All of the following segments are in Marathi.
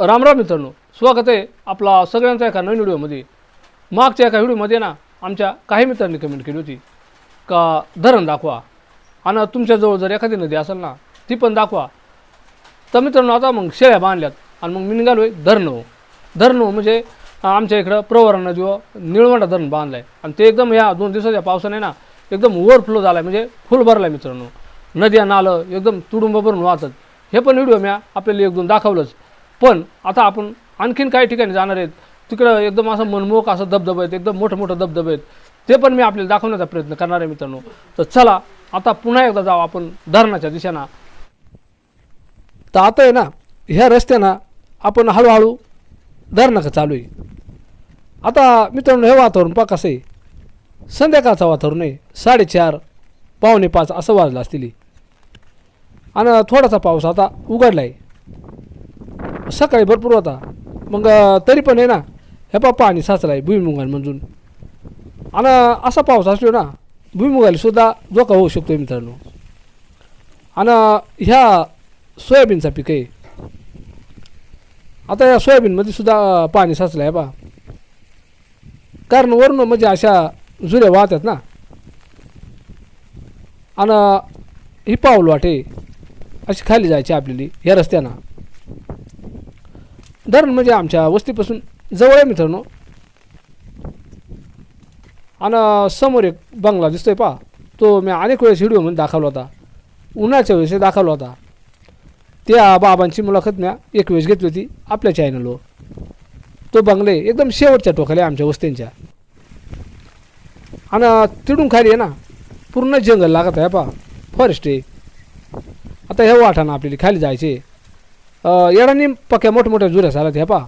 रामराम मित्रांनो स्वागत आहे आपला सगळ्यांचा एका नवीन व्हिडिओमध्ये. मागच्या एका व्हिडिओमध्ये ना आमच्या काही मित्रांनी कमेंट केली होती का धरण दाखवा. आणि तुमच्याजवळ जर एखादी नदी असेल ना ती पण दाखवा. तर मित्रांनो आता मग शेळ्या बांधल्यात आणि मग मी निघालो आहे धरणं. धरणं म्हणजे आमच्या इकडं प्रवरा नदीवर निळवंडा धरण बांधलं आहे आणि ते एकदम ह्या दोन दिवसाच्या पावसाने ना एकदम ओव्हरफ्लो झाला आहे म्हणजे फुल भरला आहे मित्रांनो. नद्या नालं एकदम तुडुंब भरून वाहतात. हे पण व्हिडिओ मी आपल्याला एक दोन दाखवलंच. पण आता आपण आणखीन काही ठिकाणी जाणार आहेत. तिकडं एकदम असं मनमोहक असं धबधबे आहेत एकदम मोठं मोठं धबधबे आहेत. ते पण मी आपल्याला दाखवण्याचा प्रयत्न करणार आहे मित्रांनो. तर चला आता पुन्हा एकदा जाऊ आपण धरणाच्या दिशेनं. तर आता आहे ना ह्या रस्त्यानं आपण हळूहळू धरणाचं चालू आहे. आता मित्रांनो हे वातावरण पा कसं आहे. संध्याकाळचं वातावरण आहे. साडेचार पावणे पाच असं वाजलं असतील. आणि थोडासा पाऊस आता उघडला आहे सकाळी भरपूर होता. मग तरी पण आहे ना हे पा पाणी साचलं आहे भुईमुगांमधून आणि असा पाऊस असलो ना भुईमुगाला सुद्धा धोका होऊ शकतो मित्रांनो. आणि ह्या सोयाबीनचा पीक आहे. आता या सोयाबीनमध्ये सुद्धा पाणी साचलं आहे बा कारण वरून म्हणजे अशा जुऱ्या वाहतात ना. आणि ही पाऊल वाटे अशी खाली जायची आपल्याली या रस्त्यानं. धरण म्हणजे आमच्या वस्तीपासून जवळ आहे मित्रांनो. आणि समोर एक बंगला दिसतोय पा तो मी अनेक वेळेस व्हिडिओमध्ये दाखवला होता. उन्हाळ्याच्या वेळेस दाखवला होता. त्या बाबांची मुलाखत मी एक वेळेस घेतली होती आपल्या चॅनलवर तो बंगले एकदम शेवटच्या टोकाला आहे आमच्या वस्त्यांच्या आणि तिडून खाली आहे ना पूर्ण जंगल लागत आहे पा फॉरेस्ट आहे. आता हे वाटाणं आपल्याला खाली जायचे येडानी पक्या मोठमोठ्या जुऱ्या झाल्यात ह्या पा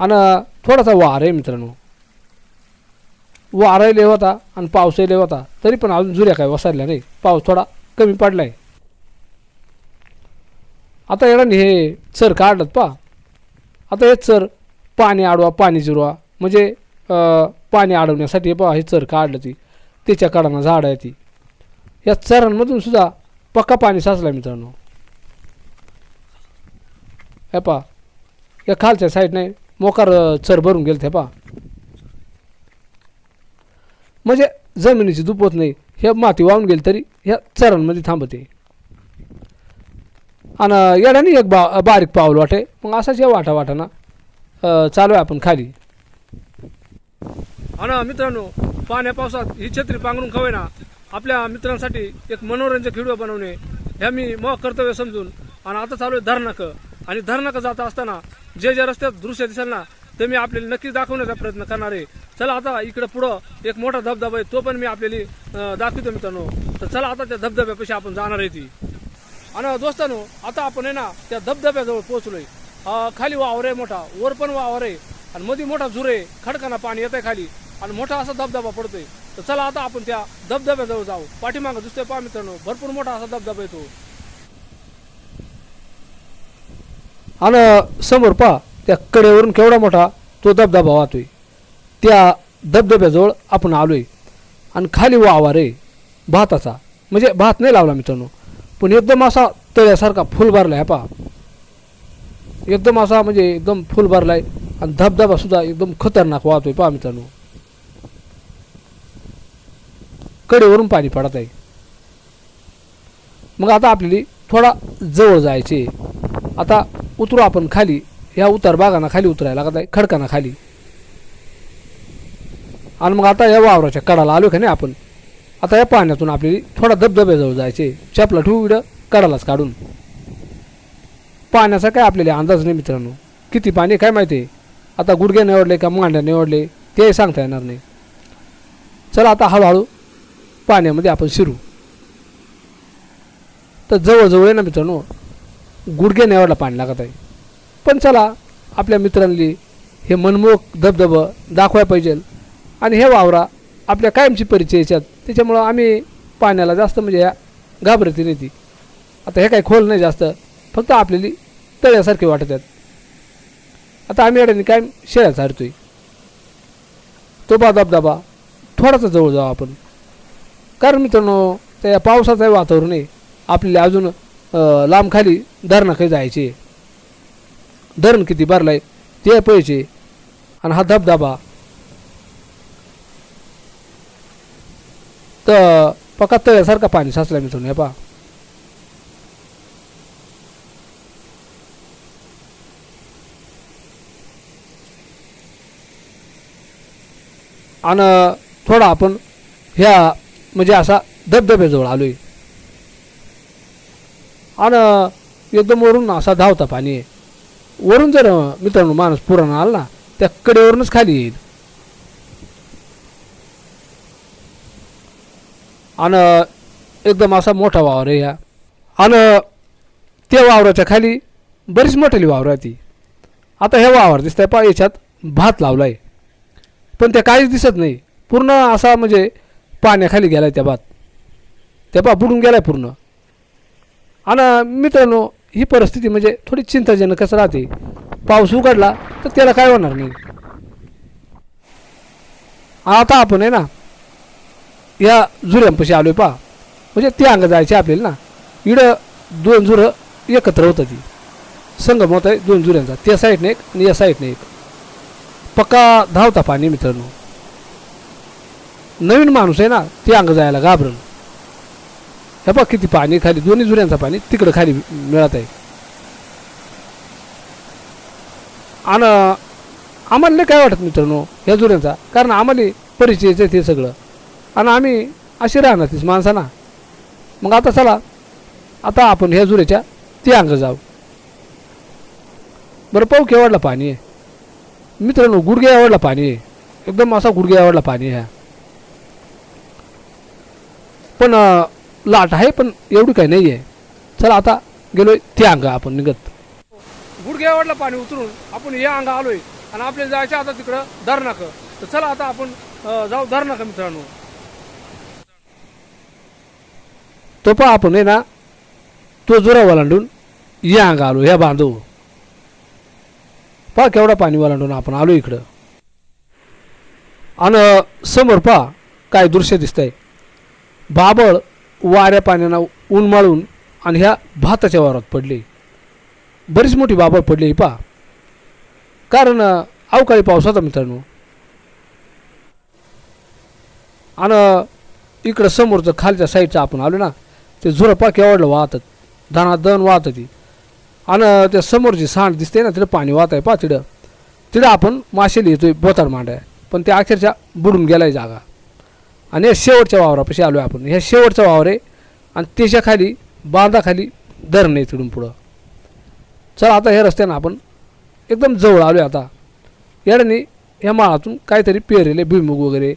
आणि थोडासा वार आहे मित्रांनो. वाराही लय होता आणि पावसही लय होता. तरी पण अजून जुऱ्या काय वसरल्या नाही. पाऊस थोडा कमी पडला आहे आता येडाने हे चर काढलं पा आता हे चर पाणी अडवा पाणी जिरवा. म्हणजे पाणी अडवण्यासाठी पहा हे चर काढलं ती. त्याच्या कडानं झाड आहे ती. या चरांमधून सुद्धा पक्का पाणी साचला मित्रांनो. हे पहा या खालच्या साईडने मोकार चर भरून गेलं हे पहा म्हणजे जमिनीची दुपत नाही हे माती वाहून गेली तरी ह्या चरांमध्ये थांबते. आणि येड्याने एक बा बारीक पाऊल वाटे. मग असाच या वाटा वाटाना चालू आहे आपण खाली. आणि मित्रांनो पाण्या पावसात ही छत्री पांघरून खवे ना. आपल्या मित्रांसाठी एक मनोरंजक व्हिडिओ बनवणे. ह्या मी मग कर्तव्य समजून आणि आता चालू आहे धरणकं आणि धरणाकडे जात असताना जे जे रस्त्यात दृश्य दिसेल ना ते मी आपल्याला नक्कीच दाखवण्याचा प्रयत्न करणार आहे. चला आता इकडे पुढं एक मोठा धबधबा आहे तो पण मी आपल्याला दाखवतो मित्रांनो. तर चला आता त्या धबधब्यापाशी आपण जाणार आहे ती. आणि दोस्तांनो आता आपण आहे ना त्या धबधब्याजवळ पोहोचलोय. खाली वावर आहे मोठा वर पण वावर आहे. आणि मध्ये मोठा झुर आहे खडकाना पाणी येत आहे खाली. आणि मोठा असा धबधबा पडतोय. तर चला आता आपण त्या धबधब्याजवळ जाऊ. पाठीमागं दिसतोय पहा मित्रांनो भरपूर मोठा असा धबधबा येतो. आणि समोर पहा त्या कडेवरून केवढा मोठा तो धबधबा वाहतोय. त्या धबधब्याजवळ आपण आलोय. आणि खाली वावर आहे भाताचा. म्हणजे भात नाही लावला मित्रांनो पण एकदम असा तळ्यासारखा फुल भरला आहे पहा. एकदम असा म्हणजे एकदम फुल भरला आहे आणि धबधबा सुद्धा एकदम खतरनाक वाहतोय पहा मित्रांनो. कडेवरून पाणी पडत आहे मग आता आपल्याला थोडा जवळ जायचे आता उतरू आपण खाली. ह्या उतार बागांना खाली उतरायला लागत आहे खाली. आणि मग आता या वावराच्या कडाला आलो का नाही आपण? आता या पाण्यातून आपली थोडा धबधब्याजवळ जायचे. चपला ठेवू इकडं कडालाच काढून. पाण्याचा काय आपल्याला अंदाज नाही मित्रांनो. किती पाणी काय माहिती आहे? आता गुडघे निवडले का मांड्या निवडले ते सांगता येणार नाही. चला आता हळूहळू पाण्यामध्ये आपण शिरू. तर जवळजवळ आहे ना मित्रांनो गुडघे निवडला पाणी लागत आहे. पण चला आपल्या मित्रांनी हे मनमोहक धबधबं दाखवायला पाहिजे. आणि हे वावरा आपल्या कायमची परिचय याच्यात. त्याच्यामुळं आम्ही पाण्याला जास्त म्हणजे या घाबरती नाही ती आता हे काही खोल नाही जास्त. फक्त आपल्याला तळ्यासारखे वाटत आहेत. आता आम्ही अड्याने कायम शेळ्या चारतोय तो बा धबधबा थोडासा जवळ जाऊ आपण. कारण मित्रांनो त्या पावसाचं वातावरण आहे. आपल्याला अजून लांबखाली लांब खाली धरणाकडे जायचे. धरण किती भरलाय ते पाहिजे आणि हा धबधबा. तर पका तळ्यासारखा पाणी साचला मित्रांनो हे पहा. आणि थोडा आपण ह्या म्हणजे असा धबधब्याजवळ आलोय. आणि एकदम वरून असा धावता पाणी. आहे वरून जर मित्रांनो माणूस पुराण आला ना त्या कडेवरूनच खाली येईल. आणि एकदम असा मोठा वावर आहे ह्या आणि त्या वावराच्या खाली बरीच मोठेली वावर आहे ती. आता हे वावर दिसतंय पा याच्यात भात लावला आहे पण त्या काहीच दिसत नाही. पूर्ण असा म्हणजे पाण्याखाली गेलाय त्या भात. त्या पा बुडून गेलाय पूर्ण. आणि मित्रांनो ही परिस्थिती म्हणजे थोडी चिंताजनकच राहते? पाऊस उघडला तर त्याला काय होणार नाही. आता आपण आहे ना या जुऱ्यांपाशी आलोय पा म्हणजे ती अंग जायची आपल्याला ना. इडं दोन जुरं एकत्र होतं ती संगम होत आहे दोन जुऱ्यांचा त्या साईडने एक आणि या साईडने एक. पक्का धावता पाणी मित्रांनो. नवीन माणूस आहे ना ते अंग जायला घाबरलं. हे बघ किती पाणी खाली दोन्ही जुऱ्यांचं पाणी तिकडं खाली मिळत आहे. आणि आम्हाला नाही काय वाटत मित्रांनो ह्या जुऱ्यांचा कारण आम्हाला परिचयचं आहे ते सगळं. आणि आम्ही अशी राहणार तीच माणसांना. मग आता चला आता आपण ह्या जुऱ्याच्या ते अंग जाऊ. बरं पाहू केवडला पाणी आहे. मित्रांनो गुडघे आवडला पाणी आहे. एकदम असा गुडघे आवडला पाणी आहे. पण लाट आहे पण एवढी काही नाही आहे चला आता गेलोय ते अंग आपण निघत. गुडघे आवडला पाणी उतरून आपण या अंग आलोय आणि आपल्याला जायचं आता तिकडं धरणाक तर चला आता आपण जाऊ धरणाक मित्रांनो. तो पहा आपण आहे ना तो जोरा वलांडून या अंग आलो ह्या बांधव. पहा केवढा पाणी वलांडून आपण आलो इकडं. आणि समोर पहा काय दृश्य दिसतंय. बाबळ वाऱ्या पाण्यानं उन्माळून आणि ह्या भाताच्या वावरात पडली. बरीच मोठी बाबळ पडली ही पहा कारण अवकाळी पावसाचा होता मित्रांनो. आणि इकडं समोरचं खालच्या साईडचं आपण आलो ना ते झुरं पा केवढलं वाहतात धना दण वाहत ती आणि त्या समोरची सांड दिसते ना तिथं पाणी वाहत आहे पा तिथं. तिथं आपण माशेली येतोय बोताड मांडाय पण ते अक्षरशः बुडून गेलाय जागा. आणि या शेवटच्या वावरापाशी आलो आहे आपण. ह्या शेवटचा वावर आहे आणि त्याच्याखाली बांधाखाली धरण आहे तिथून पुढं. चला आता ह्या रस्त्यानं आपण एकदम जवळ आलो आहे आता. याने ह्या माळातून काहीतरी पेरेले भुईमुग वगैरे.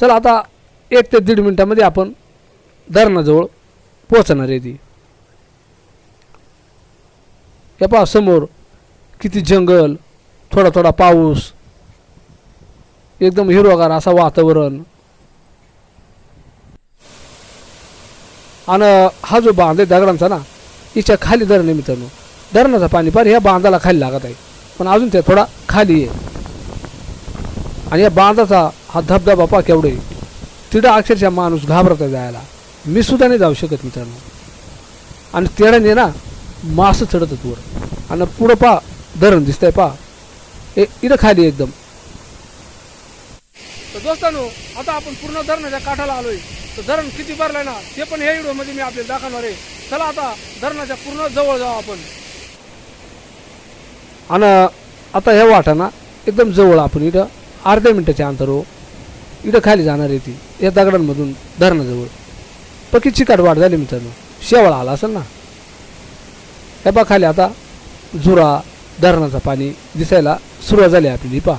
चला आता एक ते दीड मिनटामध्ये आपण धरणाजवळ पोहोचणार आहे ती. या पहा समोर किती जंगल थोडा थोडा पाऊस एकदम हिरवगार असा वातावरण. आणि हा जो बांध आहे दगडांचा ना हिच्या खाली धरण आहे मित्रांनो. धरणाचा पाणी पार ह्या बांधाला खाली लागत आहे. पण अजून ते थोडा खाली आहे. आणि या बांधाचा हा धबधबा पा केवढे. तिथं अक्षरशः माणूस घाबरत आहे जायला. मी सुद्धा नाही जाऊ शकत मित्रांनो. आणि तेढ्याने ना मासं चढत वर. आणि पुढं पा धरण दिसतंय पा ए इथं खाली आहे एकदम. तर दोस्तांनो आता आपण पूर्ण धरणाच्या काठाला आलोय. तर धरण किती भरलंय ना ते पण ह्या व्हिडिओमध्ये मी आपल्याला दाखवणार आहे. चला आता धरणाच्या पूर्ण जवळ जाऊ आपण. आणि आता ह्या वाटाना एकदम जवळ आपण इथं अर्ध्या मिनिटाच्या हो. इथं खाली जाणार आहे ती या दगडांमधून धरणाजवळ. पक्की चिकाट वाट झाली मित्रांनो. शेवाळ आला असेल ना. हे पा खाली आता झुरा धरणाचं पाणी दिसायला सुरुवात झाली आपली पा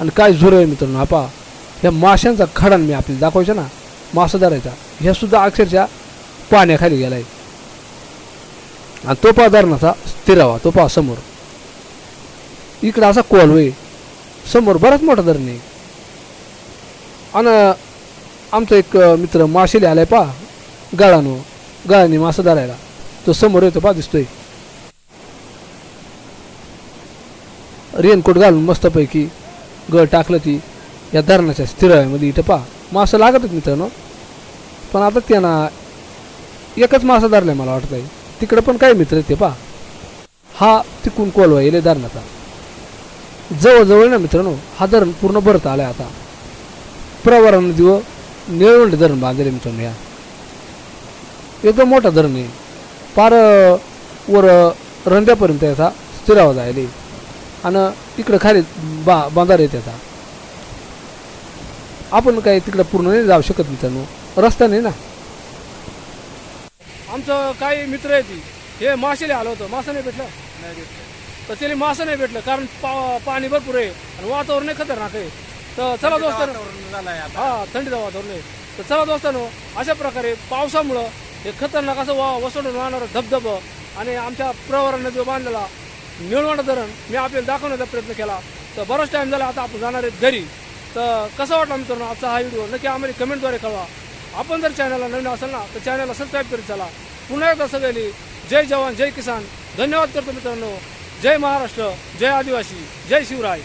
आणि काय झुरं आहे मित्रांनो आपा. ह्या माशांचा खडान मी आपल्याला दाखवायचा ना मासा धरायचा. ह्या सुद्धा अक्षरशः पाण्याखाली गेलाय. आणि तो पा धरणाचा स्थिरावा तो पा समोर. इकडं असा कोलवे समोर बराच मोठा धरण आहे. आणि आमचा एक मित्र माशेला आलाय पा गाळानो गाळाने मासा धरायला. तो समोर येतो पा दिसतोय. रेनकोट घालून मस्तपैकी गळ टाकलं ती. या धरणाच्या स्थिराव्यामध्ये इथं पा मासं लागतच मित्रांनो. पण आता त्यांना एकच मासा धरलाय मला वाटतंय. तिकडं पण काय मित्र ते पहा. हा तिकून कोलवा येईल धरणाचा. जवळजवळ ना मित्रांनो हा धरण पूर्ण भरत आलाय आता. प्रवरा नदी व निळवंडी धरण बांधले मित्रांनो या. एकदम मोठा धरण आहे. पार वर रंध्यापर्यंत याचा स्थिरावा जायला आणि इकडं खाली बा बांधार आहे त्याचा आपण काय तिकडं पूर्ण नाही जाऊ शकत मित्रांनो. रस्ता नाही ना. आमचं काही मित्र आहे ती. हे मासेले आलं होतं. मासं नाही भेटलं? तर त्याला मासं नाही भेटलं कारण पा पाणी भरपूर आहे आणि वातावरण आहे खतरनाक आहे. तर चला दोस्तांनो. हा थंडीचं वातावरण आहे. तर चला दोस्तांनो अशा प्रकारे पावसामुळं हे खतरनाक असं वा वसवून वाहणारं धबधबं आणि आमच्या प्रवरा नदी बांधलेला निळवंड धरण मी आपल्याला दाखवण्याचा प्रयत्न केला. तर बराच टाईम झाला आता आपण जाणार आहेत घरी. तर कसं वाटलं मित्रांनो आजचा हा व्हिडिओ नक्की आम्हाला कमेंटद्वारे कळवा. आपण जर चॅनलला नवीन असाल ना तर चॅनलला सबस्क्राईब करीत चला. पुन्हा एकदा सगळ्यांनी जय जवान जय किसान. धन्यवाद करतो मित्रांनो. जय महाराष्ट्र जय आदिवासी जय शिवराय.